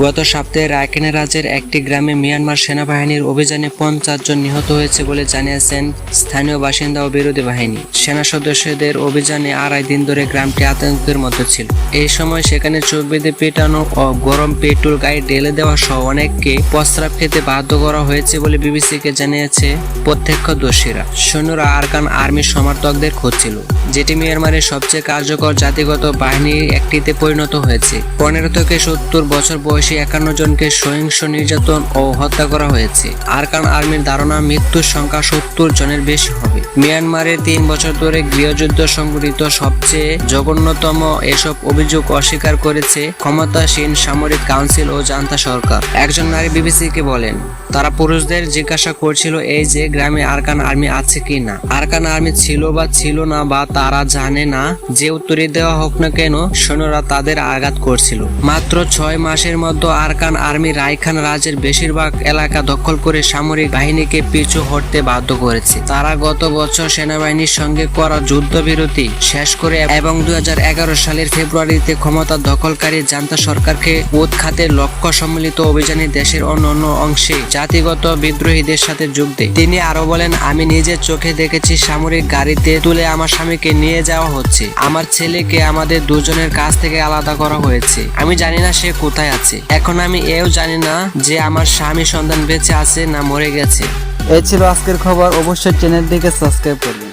গত সপ্তাহে রায়খানে রাজ্যের একটি গ্রামে মিয়ানমার সেনাবাহিনীর অভিযানে পঞ্চাশ জন নিহত হয়েছে বলে জানিয়েছেন স্থানীয় বাসিন্দা ও বিরোধী বাহিনী। সেনা সদস্যদের অভিযানে আড়াই দিন ধরে গ্রামটি আতঙ্কের মধ্যে ছিল। এই সময় সেখানে চোখ পেটানো ও গরম পেট্রোল গায়ে ঢেলে দেওয়া সহ অনেককে প্রস্রাব খেতে বাধ্য করা হয়েছে বলে বিবিসিকে জানিয়েছে প্রত্যক্ষদর্শীরা সৈন্যরা আরকান আর্মির সমর্থকদের খুঁজছিল, যেটি মিয়ানমারের সবচেয়ে কার্যকর জাতিগত বাহিনীর একটিতে পরিণত হয়েছে। পনেরো থেকে সত্তর বছর বয়সী একান্ন জনকে সহিংস নির্যাতন ও হত্যা করা হয়েছে। আরকান আর্মির ধারণা, মৃত্যুর সংখ্যা সত্তর জনের বেশি হবে। মিয়ানমারে তিন বছর ধরে গৃহযুদ্ধ সংঘটিত সবচেয়ে জঘন্যতম এসব অভিযোগ অস্বীকার করেছে ক্ষমতাসীন সামরিক কাউন্সিল ও জান্তা সরকার। একজন নারী বিবিসিকে বলেন, তারা পুরুষদের জিজ্ঞাসা করছিল এই যে গ্রামে আরকান আর্মি আছে কি না। আরকান আর্মি ছিল বা ছিল না বা তারা জানে না। যে উত্তরে দেওয়া হোক না কেন, সৈন্যরা তাদের আঘাত করছিল। মাত্র ছয় মাসের মধ্যে আরকান আর্মি রায়খান রাজ্যের বেশিরভাগ এলাকা দখল করে সামরিক বাহিনীকে পিছু হটতে বাধ্য করেছে। তারা গত বছর সেনাবাহিনীর সঙ্গে করা যুদ্ধবিরতি শেষ করে এবং দুই সালের ফেব্রুয়ারিতে ক্ষমতা দখলকারী জান্তা সরকারকে উৎখাতের লক্ষ্য সম্মিলিত অভিযানে দেশের অন্য অন্য অংশে জাতিগত বিদ্রোহীদের সাথে যোগ দেয়। তিনি আরও বলেন, আমি নিজের চোখে দেখেছি সামরিক গাড়িতে তুলে আমার স্বামীকে নিয়ে যাওয়া হচ্ছে। আমার ছেলেকে আমাদের দুজনের কাছ থেকে আলাদা করা হয়েছে। আমি জানি না সে কোথায় আছে। এখন আমি এও জানি না যে আমার স্বামী সন্তান বেঁচে আছে না মরে গেছে। এই ছিল আজকের খবর, অবশ্যই চ্যানেলটিকে সাবস্ক্রাইব করবেন।